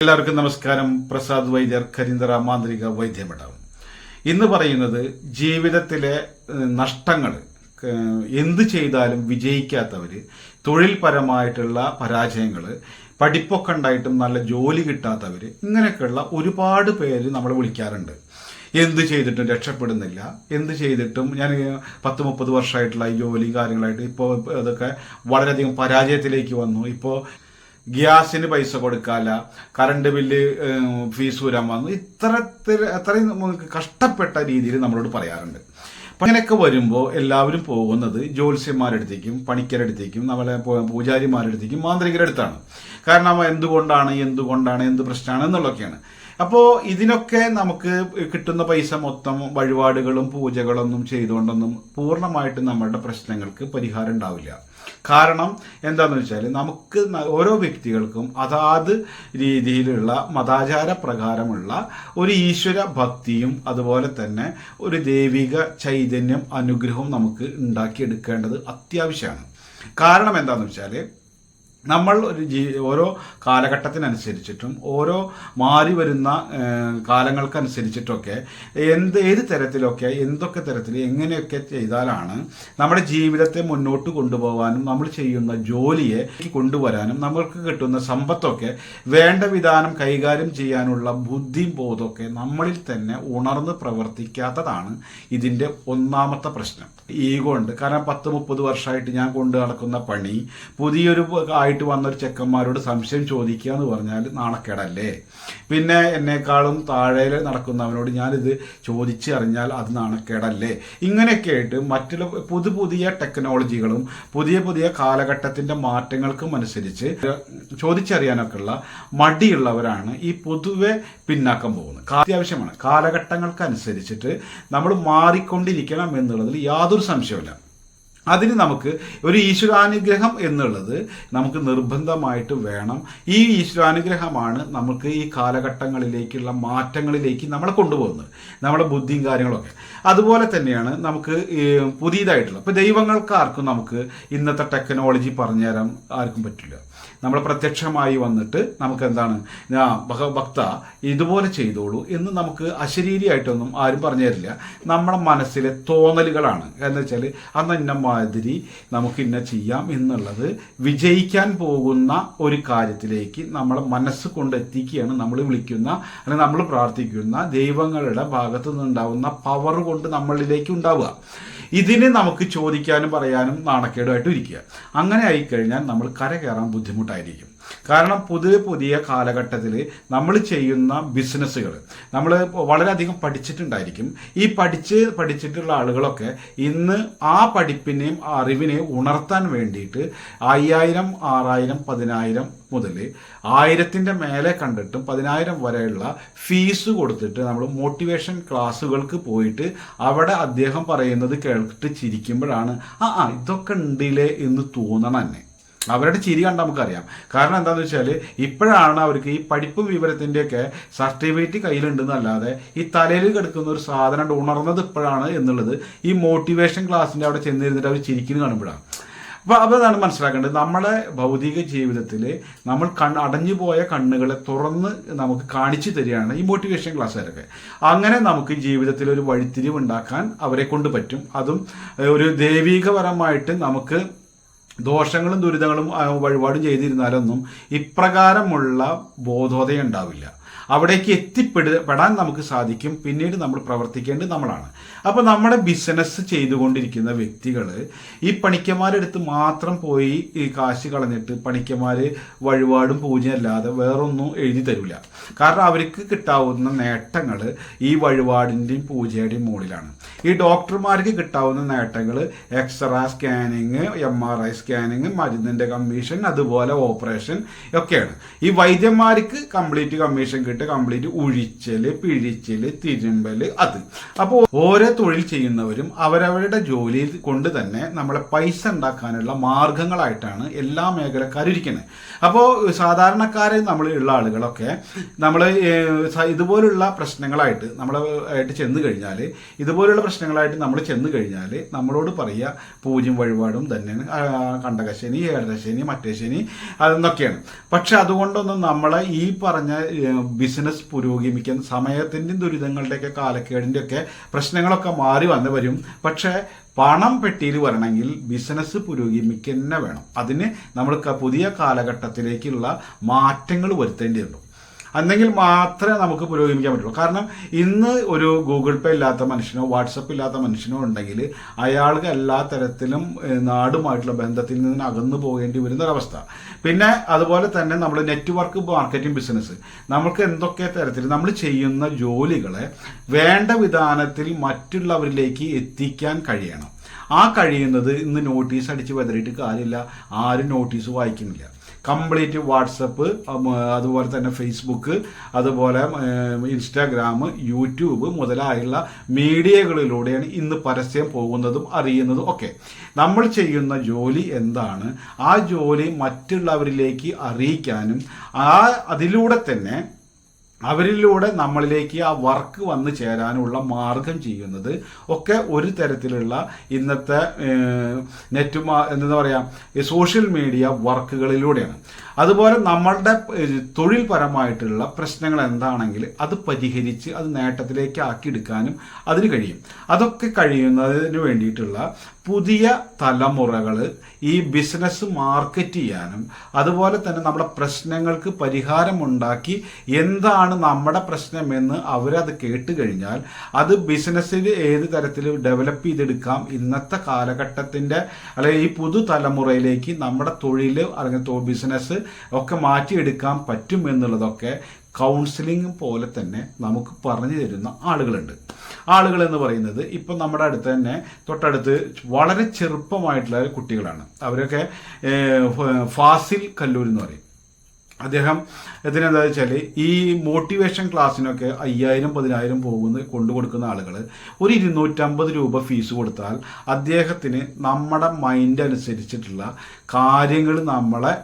എല്ലാവർക്കും നമസ്കാരം. പ്രസാദ് വൈദ്യർ കരിന്തറ മാന്ത്രിക വൈദ്യമഠം ഇന്ന് പറയുന്നത് ജീവിതത്തിലെ നഷ്ടങ്ങൾ എന്ത് ചെയ്താലും വിജയിക്കാത്തവർ തൊഴിൽപരമായിട്ടുള്ള പരാജയങ്ങൾ പഠിപ്പൊക്കെ ഉണ്ടായിട്ടും നല്ല ജോലി കിട്ടാത്തവർ ഇങ്ങനെയൊക്കെയുള്ള ഒരുപാട് പേര് നമ്മൾ വിളിക്കാറുണ്ട്. എന്ത് ചെയ്തിട്ടും രക്ഷപ്പെടുന്നില്ല. എന്ത് ചെയ്തിട്ടും ഞാൻ പത്ത് മുപ്പത് വർഷമായിട്ടുള്ള ഈ ജോലി കാര്യങ്ങളായിട്ട് ഇപ്പോൾ അതൊക്കെ വളരെയധികം പരാജയത്തിലേക്ക് വന്നു. ഇപ്പോൾ ഗ്യാസിന് പൈസ കൊടുക്കാല കറണ്ട് ബില്ല് ഫീസ് വരാൻ വന്നു. ഇത്തരത്തിൽ അത്രയും കഷ്ടപ്പെട്ട രീതിയിൽ നമ്മളോട് പറയാറുണ്ട്. അങ്ങനെയൊക്കെ വരുമ്പോൾ എല്ലാവരും പോകുന്നത് ജ്യോത്സ്യന്മാരടുത്തേക്കും പണിക്കരടുത്തേക്കും നമ്മളെ പൂജാരിമാരടുത്തേക്കും മാന്ത്രികരടുത്താണ്. കാരണം എന്തുകൊണ്ടാണ് എന്തുകൊണ്ടാണ് എന്ത് പ്രശ്നമാണ് എന്നുള്ളതൊക്കെയാണ്. അപ്പോൾ ഇതിനൊക്കെ നമുക്ക് കിട്ടുന്ന പൈസ മൊത്തം വഴിപാടുകളും പൂജകളൊന്നും ചെയ്തുകൊണ്ടൊന്നും പൂർണമായിട്ടും നമ്മളുടെ പ്രശ്നങ്ങൾക്ക് പരിഹാരം ഉണ്ടാവില്ല. കാരണം എന്താണെന്ന് വെച്ചാൽ നമുക്ക് ഓരോ വ്യക്തികൾക്കും അതാത് രീതിയിലുള്ള മതാചാര പ്രകാരമുള്ള ഒരു ഈശ്വര ഭക്തിയും അതുപോലെ തന്നെ ഒരു ദൈവിക ചൈതന്യം അനുഗ്രഹവും നമുക്ക് ഉണ്ടാക്കിയെടുക്കേണ്ടത് അത്യാവശ്യമാണ്. കാരണം എന്താണെന്ന് വെച്ചാൽ നമ്മൾ ഒരു ജീ ഓരോ കാലഘട്ടത്തിനനുസരിച്ചിട്ടും ഓരോ മാറി വരുന്ന കാലങ്ങൾക്കനുസരിച്ചിട്ടൊക്കെ എന്ത് ഏത് തരത്തിലൊക്കെ എന്തൊക്കെ തരത്തിൽ എങ്ങനെയൊക്കെ ചെയ്താലാണ് നമ്മുടെ ജീവിതത്തെ മുന്നോട്ട് കൊണ്ടുപോകാനും നമ്മൾ ചെയ്യുന്ന ജോലിയെ കൊണ്ടുവരാനും നമ്മൾക്ക് കിട്ടുന്ന സമ്പത്തൊക്കെ വേണ്ട വിധാനം കൈകാര്യം ചെയ്യാനുള്ള ബുദ്ധിയും ബോധമൊക്കെ നമ്മളിൽ തന്നെ ഉണർന്ന് പ്രവർത്തിക്കാത്തതാണ് ഇതിന്റെ ഒന്നാമത്തെ പ്രശ്നം. ഈഗോ ഉണ്ട് കാരണം പത്ത് മുപ്പത് വർഷമായിട്ട് ഞാൻ കൊണ്ടു നടക്കുന്ന പണി പുതിയൊരു ആയിട്ട് വന്ന ഒരു ചെക്കന്മാരോട് സംശയം ചോദിക്കുക എന്ന് പറഞ്ഞാൽ നാണക്കേടല്ലേ? പിന്നെ എന്നെക്കാളും താഴെ നടക്കുന്നവനോട് ഞാനിത് ചോദിച്ച് അറിഞ്ഞാൽ അത് നാണക്കേടല്ലേ? ഇങ്ങനെയൊക്കെ ആയിട്ട് മറ്റുള്ള പുതു പുതിയ ടെക്നോളജികളും പുതിയ പുതിയ കാലഘട്ടത്തിന്റെ മാറ്റങ്ങൾക്കും അനുസരിച്ച് ചോദിച്ചറിയാനൊക്കെ ഉള്ള മടിയുള്ളവരാണ് ഈ പൊതുവെ പിന്നാക്കം പോകുന്നത്. അത്യാവശ്യമാണ്. കാലഘട്ടങ്ങൾക്കനുസരിച്ചിട്ട് നമ്മൾ മാറിക്കൊണ്ടിരിക്കണം എന്നുള്ളതിൽ യാതൊരു സംശയമില്ല അതിന് നമുക്ക് ഒരു ഈശ്വരാനുഗ്രഹം എന്നുള്ളത് നമുക്ക് നിർബന്ധമായിട്ട് വേണം. ഈ ഈശ്വരാനുഗ്രഹമാണ് നമുക്ക് ഈ കാലഘട്ടങ്ങളിലേക്കുള്ള മാറ്റങ്ങളിലേക്ക് നമ്മളെ കൊണ്ടുപോകുന്നത്. നമ്മുടെ ബുദ്ധിയും കാര്യങ്ങളൊക്കെ. അതുപോലെ തന്നെയാണ് നമുക്ക് പുതിയതായിട്ടുള്ള. ഇപ്പൊ ദൈവങ്ങൾക്ക് ആർക്കും നമുക്ക് ഇന്നത്തെ ടെക്നോളജി പറഞ്ഞുതരാൻ ആർക്കും പറ്റില്ല. നമ്മൾ പ്രത്യക്ഷമായി വന്നിട്ട് നമുക്ക് എന്താണ് ഭക്ത ഇതുപോലെ ചെയ്തോളൂ എന്ന് നമുക്ക് അശരീരിയായിട്ടൊന്നും ആരും പറഞ്ഞു തരില്ല നമ്മുടെ മനസ്സിലെ തോന്നലുകളാണ്. എന്ന് വെച്ചാൽ അന്ന് ഇന്ന മാതിരി നമുക്ക് ഇന്ന ചെയ്യാം എന്നുള്ളത് വിജയിക്കാൻ പോകുന്ന ഒരു കാര്യത്തിലേക്ക് നമ്മളെ മനസ്സ് കൊണ്ടെത്തിക്കുകയാണ് നമ്മൾ വിളിക്കുന്ന അല്ലെങ്കിൽ നമ്മൾ പ്രാർത്ഥിക്കുന്ന ദൈവങ്ങളുടെ ഭാഗത്തു നിന്നുണ്ടാവുന്ന പവർ കൊണ്ട് നമ്മളിലേക്ക് ഉണ്ടാവുക. ഇതിന് നമുക്ക് ചോദിക്കാനും പറയാനും നാണക്കേടുമായിട്ട് ഇരിക്കുക. അങ്ങനെ ആയിക്കഴിഞ്ഞാൽ നമ്മൾ കര കയറാൻ ബുദ്ധിമുട്ടായിരിക്കും. കാരണം പുതിയ പുതിയ കാലഘട്ടത്തിൽ നമ്മൾ ചെയ്യുന്ന ബിസിനസ്സുകൾ നമ്മൾ വളരെയധികം പഠിച്ചിട്ടുണ്ടായിരിക്കും. ഈ പഠിച്ച് പഠിച്ചിട്ടുള്ള ആളുകളൊക്കെ ഇന്ന് ആ പഠിപ്പിനെയും അറിവിനെയും ഉണർത്താൻ വേണ്ടിയിട്ട് അയ്യായിരം ആറായിരം പതിനായിരം മുതൽ ആയിരത്തിന്റെ മേലെ കണ്ടിട്ടും പതിനായിരം വരെയുള്ള ഫീസ് കൊടുത്തിട്ട് നമ്മൾ മോട്ടിവേഷൻ ക്ലാസ്സുകൾക്ക് പോയിട്ട് അവിടെ അദ്ദേഹം പറയുന്നത് കേട്ടിട്ട് ചിരിക്കുമ്പോഴാണ് ആ ആ ഇതൊക്കെ ഉണ്ടില്ലേ? എന്ന് തോന്നണം തന്നെ അവരുടെ ചിരി കണ്ട നമുക്കറിയാം. കാരണം എന്താണെന്ന് വെച്ചാൽ ഇപ്പോഴാണ് അവർക്ക് ഈ പഠിപ്പും വിവരത്തിന്റെയൊക്കെ സർട്ടിഫിക്കറ്റ് കയ്യിലുണ്ടെന്നല്ലാതെ ഈ തലയിൽ കിടക്കുന്ന ഒരു സാധനം ഉണർന്നത് ഇപ്പോഴാണ് എന്നുള്ളത് ഈ മോട്ടിവേഷൻ ക്ലാസ്സിന്റെ അവിടെ ചെന്നിരുന്നിട്ട് അവർ ചിരിക്കുന്നു കാണുമ്പോഴാണ്. അപ്പോൾ അതാണ് മനസ്സിലാക്കേണ്ടത്. നമ്മുടെ ഭൗതിക ജീവിതത്തിൽ നമ്മൾ കൺ അടഞ്ഞു പോയ കണ്ണുകളെ തുറന്ന് നമുക്ക് കാണിച്ചു തരികയാണ് ഈ മോട്ടിവേഷൻ ക്ലാസ്സുകാരൊക്കെ അങ്ങനെ നമുക്ക് ജീവിതത്തിൽ ഒരു വഴിത്തിരിവ് ഉണ്ടാക്കാൻ അവരെ കൊണ്ട് പറ്റും. അതും ഒരു ദൈവീകപരമായിട്ട് നമുക്ക് ദോഷങ്ങളും ദുരിതങ്ങളും വഴിപാടും ചെയ്തിരുന്നാലൊന്നും ഇപ്രകാരമുള്ള ബോധോദയം ഉണ്ടാവില്ല. അവിടേക്ക് എത്തിപ്പെടാൻ നമുക്ക് സാധിക്കും. പിന്നീട് നമ്മൾ പ്രവർത്തിക്കേണ്ടത് നമ്മളാണ്. അപ്പോൾ നമ്മുടെ ബിസിനസ് ചെയ്തുകൊണ്ടിരിക്കുന്ന വ്യക്തികൾ ഈ പണിക്കന്മാരെടുത്ത് മാത്രം പോയി ഈ കാശ് കളഞ്ഞിട്ട് പണിക്കന്മാർ വഴിപാടും പൂജയും അല്ലാതെ വേറൊന്നും എഴുതി തരില്ല കാരണം അവർക്ക് കിട്ടാവുന്ന നേട്ടങ്ങൾ ഈ വഴിപാടിന്റെയും പൂജയുടെയും മുകളിലാണ്. ഈ ഡോക്ടർമാർക്ക് കിട്ടാവുന്ന നേട്ടങ്ങൾ x ray scanning M R I scanning മരുന്നിന്റെ കമ്മീഷൻ അതുപോലെ ഓപ്പറേഷൻ ഒക്കെയാണ്. ഈ വൈദ്യന്മാർക്ക് കംപ്ലീറ്റ് കമ്മീഷൻ കിട്ട്. കംപ്ലീറ്റ് ഉഴിച്ചൽ പിഴിച്ചൽ തിരുമ്പൽ അത്. അപ്പോൾ ഓരോ തൊഴിൽ ചെയ്യുന്നവരും അവരവരുടെ ജോലി കൊണ്ട് തന്നെ നമ്മളെ പൈസ ഉണ്ടാക്കാനുള്ള മാർഗങ്ങളായിട്ടാണ് എല്ലാ മേഖലക്കാരും ഇരിക്കുന്നത് അപ്പോൾ സാധാരണക്കാരെ നമ്മൾ ഉള്ള ആളുകളൊക്കെ നമ്മൾ ഇതുപോലുള്ള പ്രശ്നങ്ങളായിട്ട് നമ്മളെ ആയിട്ട് ചെന്ന് കഴിഞ്ഞാൽ ഇതുപോലുള്ള പ്രശ്നങ്ങളായിട്ട് നമ്മൾ ചെന്ന് കഴിഞ്ഞാൽ നമ്മളോട് പറയുക പൂജ്യം വഴിപാടും തന്നെയാണ്. കണ്ടകശനി ഏഴരശനി മറ്റേ ശനി അതെന്നൊക്കെയാണ്. പക്ഷെ അതുകൊണ്ടൊന്നും നമ്മളെ ഈ പറഞ്ഞ ബിസിനസ് പുരോഗമിക്കുന്ന സമയത്തിന്റെയും ദുരിതങ്ങളുടെയൊക്കെ കാലക്കേടിന്റെ ഒക്കെ പ്രശ്നങ്ങളൊക്കെ മാറി വന്നു വരും. പക്ഷേ പണം പെട്ടിയിൽ വരണമെങ്കിൽ ബിസിനസ് പുരോഗമിക്കുക വേണം. അതിന് നമ്മൾ പുതിയ കാലഘട്ടത്തിലേക്കുള്ള മാറ്റങ്ങൾ വരുത്തേണ്ടിയുള്ളൂ അല്ലെങ്കിൽ മാത്രമേ നമുക്ക് പുരോഗമിക്കാൻ പറ്റുള്ളൂ. കാരണം ഇന്ന് ഒരു ഗൂഗിൾ പേ ഇല്ലാത്ത മനുഷ്യനോ വാട്സപ്പ് ഇല്ലാത്ത മനുഷ്യനോ ഉണ്ടെങ്കിൽ അയാൾക്ക് എല്ലാ തരത്തിലും നാടുമായിട്ടുള്ള ബന്ധത്തിൽ നിന്ന് അകന്നു പോകേണ്ടി വരുന്ന ഒരവസ്ഥ പിന്നെ അതുപോലെ തന്നെ നമ്മൾ നെറ്റ്വർക്ക് മാർക്കറ്റിംഗ് ബിസിനസ് നമുക്ക് എന്തൊക്കെ തരത്തിൽ നമ്മൾ ചെയ്യുന്ന ജോലികളെ വേണ്ട വിധാനത്തിൽ മറ്റുള്ളവരിലേക്ക് എത്തിക്കാൻ കഴിയണം. ആ കഴിയുന്നത് ഇന്ന് നോട്ടീസ് അടിച്ച് വെതറിയിട്ട് കാര്യമില്ല. ആരും നോട്ടീസ് വായിക്കുന്നില്ല. കംപ്ലീറ്റ് വാട്സപ്പ് അതുപോലെ തന്നെ ഫേസ്ബുക്ക് അതുപോലെ ഇൻസ്റ്റാഗ്രാം യൂട്യൂബ് മുതലായുള്ള മീഡിയകളിലൂടെയാണ് ഇന്ന് പരസ്യം പോകുന്നതും അറിയുന്നതും ഒക്കെ. നമ്മൾ ചെയ്യുന്ന ജോലി എന്താണ്? ആ ജോലി മറ്റുള്ളവരിലേക്ക് അറിയിക്കാനും ആ അതിലൂടെ തന്നെ അവരിലൂടെ നമ്മളിലേക്ക് ആ വർക്ക് വന്നു ചേരാനുള്ള മാർഗം ചെയ്യുന്നത് ഒക്കെ ഒരു തരത്തിലുള്ള ഇന്നത്തെ നെറ്റ് എന്താ പറയുക സോഷ്യൽ മീഡിയ വർക്കുകളിലൂടെയാണ്. അതുപോലെ നമ്മളുടെ തൊഴിൽപരമായിട്ടുള്ള പ്രശ്നങ്ങൾ എന്താണെങ്കിൽ അത് പരിഹരിച്ച് അത് നേട്ടത്തിലേക്ക് ആക്കിയെടുക്കാനും അതിന് കഴിയും. അതൊക്കെ കഴിയുന്നതിന് വേണ്ടിയിട്ടുള്ള പുതിയ തലമുറകൾ ഈ ബിസിനസ് മാർക്കറ്റ് ചെയ്യാനും അതുപോലെ തന്നെ നമ്മുടെ പ്രശ്നങ്ങൾക്ക് പരിഹാരമുണ്ടാക്കി എന്താണ് നമ്മുടെ പ്രശ്നമെന്ന് അവരത് കേട്ട് കഴിഞ്ഞാൽ അത് ബിസിനസ്സിൽ ഏത് തരത്തിൽ ഡെവലപ്പ് ചെയ്തെടുക്കാം ഇന്നത്തെ കാലഘട്ടത്തിന്റെ അല്ലെങ്കിൽ ഈ പുതുതലമുറയിലേക്ക് നമ്മുടെ തൊഴിൽ അല്ലെങ്കിൽ ബിസിനസ് ഒക്കെ മാറ്റിയെടുക്കാൻ പറ്റും എന്നുള്ളതൊക്കെ കൗൺസിലിംഗ് പോലെ തന്നെ നമുക്ക് പറഞ്ഞു തരുന്ന ആളുകളുണ്ട്. ആളുകൾ എന്ന് പറയുന്നത് ഇപ്പം നമ്മുടെ അടുത്ത് തന്നെ തൊട്ടടുത്ത് വളരെ ചെറുപ്പമായിട്ടുള്ള കുട്ടികളാണ്. അവരൊക്കെ ഫാസിൽ കല്ലൂർ എന്ന് പറയും. അദ്ദേഹം ഇതിനെന്താ വെച്ചാൽ ഈ മോട്ടിവേഷൻ ക്ലാസ്സിനൊക്കെ അയ്യായിരം പതിനായിരം പോകുന്ന കൊണ്ടു കൊടുക്കുന്ന ആളുകൾ ഒരു ഇരുന്നൂറ്റമ്പത് രൂപ ഫീസ് കൊടുത്താൽ അദ്ദേഹത്തിന് നമ്മുടെ മൈൻഡ് അനുസരിച്ചിട്ടുള്ള കാര്യങ്ങൾ നമ്മളെ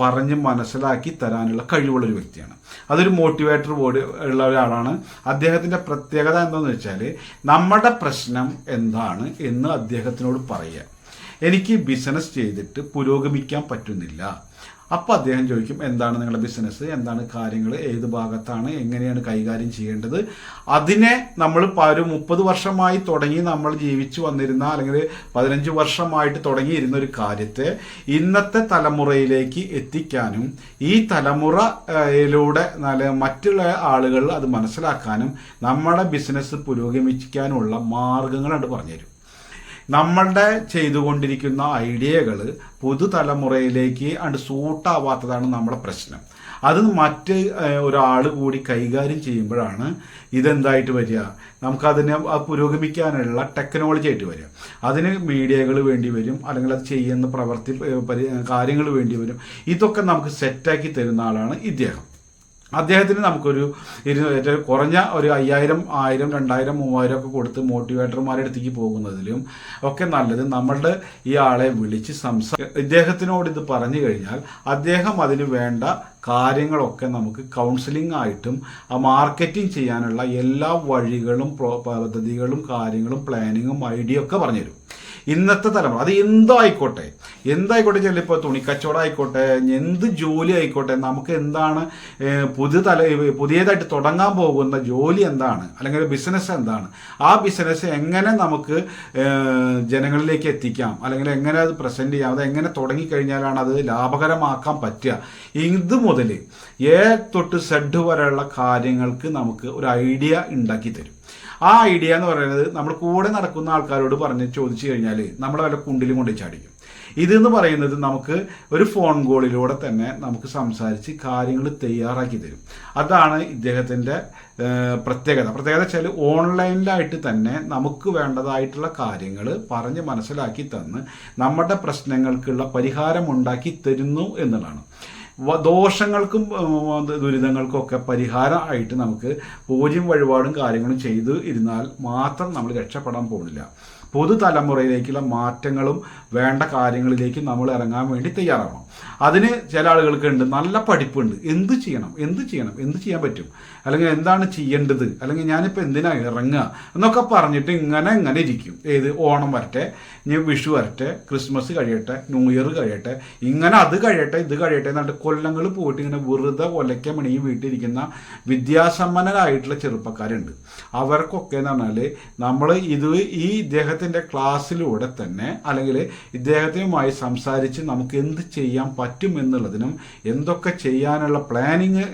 പറഞ്ഞ് മനസ്സിലാക്കി തരാനുള്ള കഴിവുള്ള ഒരു വ്യക്തിയാണ്. അതൊരു മോട്ടിവേറ്റർ ബോർഡ് ഉള്ള ഒരാളാണ്. അദ്ദേഹത്തിന്റെ പ്രത്യേകത എന്താണെന്ന് വെച്ചാൽ നമ്മുടെ പ്രശ്നം എന്താണ് എന്ന് അദ്ദേഹത്തിനോട് പറയുക. എനിക്ക് ബിസിനസ് ചെയ്തിട്ട് പുരോഗമിക്കാൻ പറ്റുന്നില്ല. അപ്പോൾ അദ്ദേഹം ചോദിക്കും എന്താണ് നിങ്ങളുടെ ബിസിനസ് എന്താണ് കാര്യങ്ങൾ? ഏത് ഭാഗത്താണ്? എങ്ങനെയാണ് കൈകാര്യം ചെയ്യേണ്ടത്? അതിനെ നമ്മൾ ഒരു മുപ്പത് വർഷമായി തുടങ്ങി നമ്മൾ ജീവിച്ചു വന്നിരുന്ന അല്ലെങ്കിൽ പതിനഞ്ച് വർഷമായിട്ട് തുടങ്ങിയിരുന്ന ഒരു കാര്യത്തെ ഇന്നത്തെ തലമുറയിലേക്ക് എത്തിക്കാനും ഈ തലമുറയിലൂടെ മറ്റുള്ള ആളുകൾ അത് മനസ്സിലാക്കാനും നമ്മുടെ ബിസിനസ് പുരോഗമിക്കാനുള്ള മാർഗങ്ങളാണ് പറഞ്ഞുതരും. നമ്മളുടെ ചെയ്തുകൊണ്ടിരിക്കുന്ന ഐഡിയകൾ പുതുതലമുറയിലേക്ക് അണ്ട് സൂട്ടാവാത്തതാണ് നമ്മുടെ പ്രശ്നം. അത് മറ്റ് ഒരാൾ കൂടി കൈകാര്യം ചെയ്യുമ്പോഴാണ് ഇതെന്തായിട്ട് വരിക? നമുക്കതിനെ പുരോഗമിക്കാനുള്ള ടെക്നോളജി ആയിട്ട് വരിക. അതിന് മീഡിയകൾ വേണ്ടി വരും അല്ലെങ്കിൽ അത് ചെയ്യുന്ന പ്രവർത്തി കാര്യങ്ങൾ വേണ്ടി വരും. ഇതൊക്കെ നമുക്ക് സെറ്റാക്കി തരുന്ന ആളാണ് ഇദ്ദേഹം. അദ്ദേഹത്തിന് നമുക്കൊരു ഇരു കുറഞ്ഞ ഒരു അയ്യായിരം ആയിരം രണ്ടായിരം മൂവായിരം ഒക്കെ കൊടുത്ത് മോട്ടിവേറ്റർമാരുടെ അടുത്തേക്ക് പോകുന്നതിലും ഒക്കെ നല്ലത് നമ്മളുടെ ഈ ആളെ വിളിച്ച് സംസാ ഇദ്ദേഹത്തിനോട് ഇത് പറഞ്ഞു കഴിഞ്ഞാൽ അദ്ദേഹം അതിന് വേണ്ട കാര്യങ്ങളൊക്കെ നമുക്ക് കൗൺസിലിംഗ് ആയിട്ടും ആ മാർക്കറ്റിംഗ് ചെയ്യാനുള്ള എല്ലാ വഴികളും പദ്ധതികളും കാര്യങ്ങളും പ്ലാനിങ്ങും ഐഡിയ ഒക്കെ പറഞ്ഞുതരും. ഇന്നത്തെ തലമുറ അത് എന്തോ ആയിക്കോട്ടെ. എന്തായിക്കോട്ടെ ചിലപ്പോൾ തുണിക്കച്ചവടം ആയിക്കോട്ടെ എന്ത് ജോലി ആയിക്കോട്ടെ നമുക്ക് എന്താണ് പുതിയ തല പുതിയതായിട്ട് തുടങ്ങാൻ പോകുന്ന ജോലി എന്താണ് അല്ലെങ്കിൽ ബിസിനസ് എന്താണ് ആ ബിസിനസ് എങ്ങനെ നമുക്ക് ജനങ്ങളിലേക്ക് എത്തിക്കാം അല്ലെങ്കിൽ എങ്ങനെ അത് പ്രസന്റ് ചെയ്യാം അത് എങ്ങനെ തുടങ്ങിക്കഴിഞ്ഞാലാണ് അത് ലാഭകരമാക്കാൻ പറ്റുക. ഇത് മുതൽ എ തൊട്ട് സെഡ് വരെയുള്ള കാര്യങ്ങൾക്ക് നമുക്ക് ഒരു ഐഡിയ ഉണ്ടാക്കി തരും. ആ ഐഡിയ എന്ന് പറയുന്നത് നമ്മൾ കൂടെ നടക്കുന്ന ആൾക്കാരോട് പറഞ്ഞ് ചോദിച്ചു കഴിഞ്ഞാൽ നമ്മളെ വല്ല കുണ്ടിലും കൊണ്ട് ചാടിക്കും. ഇതെന്ന് പറയുന്നത് നമുക്ക് ഒരു ഫോൺ കോളിലൂടെ തന്നെ നമുക്ക് സംസാരിച്ച് കാര്യങ്ങൾ തയ്യാറാക്കി തരും. അതാണ് ഇദ്ദേഹത്തിന്റെ പ്രത്യേകത. പ്രത്യേകത വെച്ചാൽ ഓൺലൈനിലായിട്ട് തന്നെ നമുക്ക് വേണ്ടതായിട്ടുള്ള കാര്യങ്ങൾ പറഞ്ഞ് മനസ്സിലാക്കി തന്ന് നമ്മുടെ പ്രശ്നങ്ങൾക്കുള്ള പരിഹാരം ഉണ്ടാക്കി തരുന്നു എന്നുള്ളതാണ്. ദോഷങ്ങൾക്കും ദുരിതങ്ങൾക്കൊക്കെ ദുരിതങ്ങൾക്കും ഒക്കെ പരിഹാരമായിട്ട് നമുക്ക് പൂജ്യം വഴിപാടും കാര്യങ്ങളും ചെയ്തു ഇരുന്നാൽ മാത്രം നമ്മൾ രക്ഷപ്പെടാൻ പോകുന്നില്ല. പുതുതലമുറയിലേക്കുള്ള മാറ്റങ്ങളും വേണ്ട കാര്യങ്ങളിലേക്ക് നമ്മൾ ഇറങ്ങാൻ വേണ്ടി തയ്യാറാവണം. അതിന് ചില ആളുകൾക്ക് ഉണ്ട് നല്ല പഠിപ്പുണ്ട്. എന്ത് ചെയ്യണം? എന്ത് ചെയ്യണം? എന്ത് ചെയ്യാൻ പറ്റും? അല്ലെങ്കിൽ എന്താണ് ചെയ്യേണ്ടത്? അല്ലെങ്കിൽ ഞാനിപ്പോൾ എന്തിനാ ഇറങ്ങുക? എന്നൊക്കെ പറഞ്ഞിട്ട് ഇങ്ങനെ ഇങ്ങനെ ഇരിക്കും. ഏത് ഓണം വരട്ടെ ഇനി വിഷു വരട്ടെ ക്രിസ്മസ് കഴിയട്ടെ ന്യൂ ഇയർ കഴിയട്ടെ ഇങ്ങനെ അത് കഴിയട്ടെ ഇത് കഴിയട്ടെ എന്നിട്ട് കൊല്ലങ്ങൾ പോയിട്ട് ഇങ്ങനെ വെറുതെ ഒലയ്ക്ക മണിയും വീട്ടിലിരിക്കുന്ന വിദ്യാസമ്പന്നരായിട്ടുള്ള ചെറുപ്പക്കാരുണ്ട്. അവർക്കൊക്കെ എന്ന് പറഞ്ഞാൽ നമ്മൾ ഇത് ഈ ഇദ്ദേഹത്തിന്റെ ക്ലാസ്സിലൂടെ തന്നെ അല്ലെങ്കിൽ ഇദ്ദേഹത്തിനുമായി സംസാരിച്ച് നമുക്ക് എന്ത് ചെയ്യാൻ പറ്റും എന്നുള്ളതിനും എന്തൊക്കെ ചെയ്യാനുള്ള പ്ലാനിങ്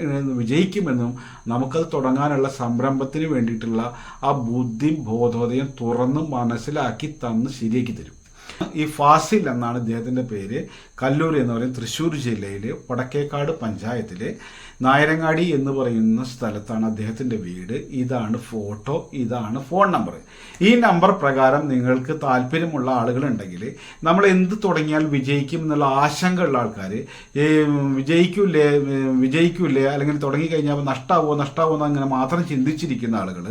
വിജയിക്കുമെന്നും നമുക്കത് തുടങ്ങാനുള്ള സംരംഭത്തിന് വേണ്ടിയിട്ടുള്ള ആ ബുദ്ധിയും ബോധോദയം തുറന്ന് മനസ്സിലാക്കി തന്ന് ശരിയാക്കി തരും. ഈ ഫാസിൽ എന്നാണ് ഇദ്ദേഹത്തിന്റെ പേര്. കല്ലൂർ എന്ന് പറയുന്ന തൃശ്ശൂർ ജില്ലയിലെ വടക്കേക്കാട് പഞ്ചായത്തിലെ നായരങ്ങാടി എന്ന് പറയുന്ന സ്ഥലത്താണ് അദ്ദേഹത്തിന്റെ വീട്. ഇതാണ് ഫോട്ടോ ഇതാണ് ഫോൺ നമ്പർ. ഈ നമ്പർ പ്രകാരം നിങ്ങൾക്ക് താല്പര്യമുള്ള ആളുകളുണ്ടെങ്കിൽ നമ്മൾ എന്ത് തുടങ്ങിയാൽ വിജയിക്കും എന്നുള്ള ആശങ്കയുള്ള ആൾക്കാർ വിജയിക്കൂലേ വിജയിക്കൂലേ അല്ലെങ്കിൽ തുടങ്ങിക്കഴിഞ്ഞാൽ നഷ്ടാവോ നഷ്ടാവോ എന്ന് അങ്ങനെ മാത്രം ചിന്തിച്ചിരിക്കുന്ന ആളുകൾ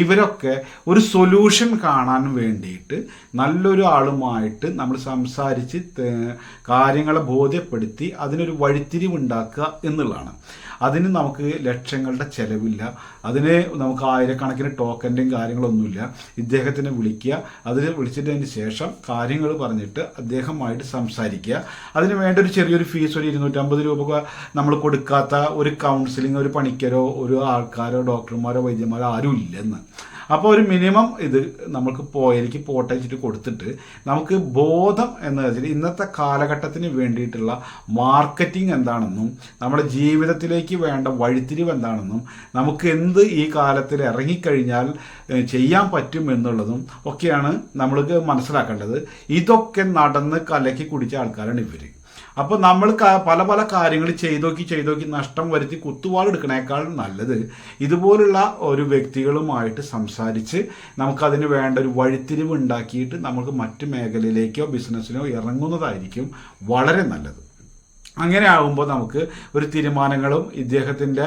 ഇവരൊക്കെ ഒരു സൊല്യൂഷൻ കാണാൻ വേണ്ടിയിട്ട് നല്ലൊരു ആളുമായിട്ട് നമ്മൾ സംസാരിച്ച് ത- കാര്യങ്ങളെ ബോധ്യപ്പെടുത്തി അതിനൊരു വഴിത്തിരിവുണ്ടാക്കുക എന്നുള്ളതാണ്. അതിന് നമുക്ക് ലക്ഷങ്ങളുടെ ചെലവില്ല. അതിന് നമുക്ക് ആയിരക്കണക്കിന് ടോക്കന്റെയും കാര്യങ്ങളൊന്നുമില്ല. ഇദ്ദേഹത്തിനെ വിളിക്കുക. അതിന് വിളിച്ചതിന് ശേഷം കാര്യങ്ങൾ പറഞ്ഞിട്ട് അദ്ദേഹമായിട്ട് സംസാരിക്കുക. അതിന് വേണ്ട ഒരു ചെറിയൊരു ഫീസ് ഒരു ഇരുന്നൂറ്റമ്പത് രൂപ നമ്മൾ കൊടുക്കാത്ത ഒരു കൗൺസിലിംഗ് ഒരു പണിക്കരോ ഒരു ആൾക്കാരോ ഡോക്ടർമാരോ വൈദ്യന്മാരോ ആരും ഇല്ലെന്ന്. അപ്പോൾ ഒരു മിനിമം ഇത് നമുക്ക് പോയലിക്ക് പോട്ടയച്ചിട്ട് കൊടുത്തിട്ട് നമുക്ക് ബോധം എന്ന് വെച്ചാൽ ഇന്നത്തെ കാലഘട്ടത്തിന് വേണ്ടിയിട്ടുള്ള മാർക്കറ്റിംഗ് എന്താണെന്നും നമ്മുടെ ജീവിതത്തിലേക്ക് വേണ്ട വഴിത്തിരിവ് എന്താണെന്നും നമുക്ക് എന്ത് ഈ കാലത്തിൽ ഇറങ്ങിക്കഴിഞ്ഞാൽ ചെയ്യാൻ പറ്റും എന്നുള്ളതും ഒക്കെയാണ് നമ്മൾക്ക് മനസ്സിലാക്കേണ്ടത്. ഇതൊക്കെ നടന്ന് കലക്കി കുടിച്ച ആൾക്കാരാണ് ഇവർ അപ്പോൾ നമ്മൾ പല പല കാര്യങ്ങൾ ചെയ്തോക്കി ചെയ്തോക്കി നഷ്ടം വരുത്തി കുത്തുവാളെടുക്കണേക്കാൾ നല്ലത് ഇതുപോലുള്ള ഒരു വ്യക്തികളുമായിട്ട് സംസാരിച്ച് നമുക്കതിന് വേണ്ട ഒരു വഴിത്തിരിവ് ഉണ്ടാക്കിയിട്ട് നമുക്ക് മറ്റു മേഖലയിലേക്കോ ബിസിനസ്സിനോ ഇറങ്ങുന്നതായിരിക്കും വളരെ നല്ലത്. അങ്ങനെ ആകുമ്പോൾ നമുക്ക് ഒരു തീരുമാനങ്ങളും ഇദ്ദേഹത്തിന്റെ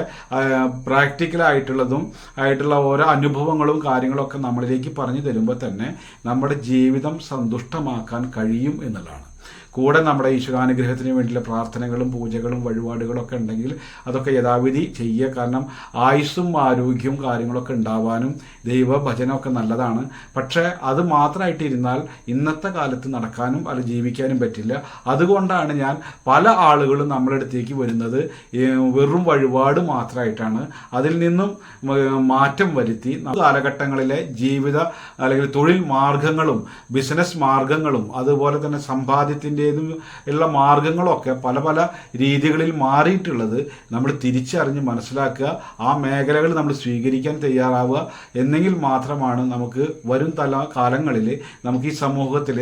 പ്രാക്ടിക്കലായിട്ടുള്ളതും ആയിട്ടുള്ള ഓരോ അനുഭവങ്ങളും കാര്യങ്ങളൊക്കെ നമ്മളിലേക്ക് പറഞ്ഞു തരുമ്പോൾ തന്നെ നമ്മുടെ ജീവിതം സന്തുഷ്ടമാക്കാൻ കഴിയും എന്നുള്ളതാണ്. കൂടെ നമ്മുടെ ഈശ്വരാനുഗ്രഹത്തിന് വേണ്ടിയുള്ള പ്രാർത്ഥനകളും പൂജകളും വഴിപാടുകളും ഒക്കെ ഉണ്ടെങ്കിൽ അതൊക്കെ യഥാവിധി ചെയ്യുക. കാരണം ആയുസ്സും ആരോഗ്യവും കാര്യങ്ങളൊക്കെ ഉണ്ടാവാനും ദൈവഭജനമൊക്കെ നല്ലതാണ്. പക്ഷേ അത് മാത്രമായിട്ട് ഇരുന്നാൽ ഇന്നത്തെ കാലത്ത് നടക്കാനും അത് ജീവിക്കാനും പറ്റില്ല. അതുകൊണ്ടാണ് ഞാൻ പല ആളുകളും നമ്മുടെ അടുത്തേക്ക് വരുന്നത്. വെറും വഴിപാട് മാത്രമായിട്ടാണ്. അതിൽ നിന്നും മാറ്റം വരുത്തി കാലഘട്ടങ്ങളിലെ ജീവിത അല്ലെങ്കിൽ തൊഴിൽ മാർഗങ്ങളും ബിസിനസ് മാർഗങ്ങളും അതുപോലെ തന്നെ സമ്പാദ്യത്തിന്റെതും ഉള്ള മാർഗങ്ങളൊക്കെ പല പല രീതികളിൽ മാറിയിട്ടുള്ളത് നമ്മൾ തിരിച്ചറിഞ്ഞ് മനസ്സിലാക്കുക ആ മേഖലകൾ നമ്മൾ സ്വീകരിക്കാൻ തയ്യാറാവുക എന്നെങ്കിൽ മാത്രമാണ് നമുക്ക് വരും തല കാലങ്ങളിൽ നമുക്ക് ഈ സമൂഹത്തിൽ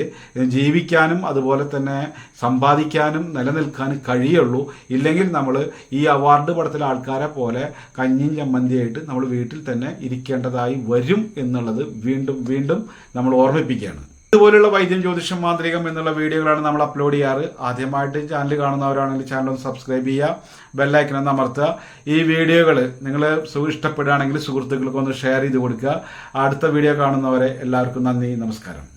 ജീവിക്കാനും അതുപോലെ തന്നെ സമ്പാദിക്കാനും നിലനിൽക്കാനും കഴിയുള്ളൂ. ഇല്ലെങ്കിൽ നമ്മൾ ഈ അവാർഡ് പടത്തിലെ ആൾക്കാരെ പോലെ കഞ്ഞിയും ചമ്മന്തിയായിട്ട് നമ്മൾ വീട്ടിൽ തന്നെ ഇരിക്കേണ്ടതായി വരും എന്നുള്ളത് വീണ്ടും വീണ്ടും നമ്മൾ ഓർമ്മിപ്പിക്കുകയാണ്. ഇതുപോലുള്ള വൈദ്യം ജ്യോതിഷം മാന്ത്രികം എന്നുള്ള വീഡിയോകളാണ് നമ്മൾ അപ്ലോഡ് ചെയ്യാറ്. ആദ്യമായിട്ട് ചാനൽ കാണുന്നവരാണെങ്കിൽ ചാനൽ ഒന്ന് സബ്സ്ക്രൈബ് ചെയ്യുക ബെല്ലൈക്കൻ ഒന്ന് അമർത്തുക. ഈ വീഡിയോകൾ നിങ്ങൾ ഇഷ്ടപ്പെടുകയാണെങ്കിൽ സുഹൃത്തുക്കൾക്ക് ഒന്ന് ഷെയർ ചെയ്ത് കൊടുക്കുക. അടുത്ത വീഡിയോ കാണുന്നവരെ എല്ലാവർക്കും നന്ദി നമസ്കാരം.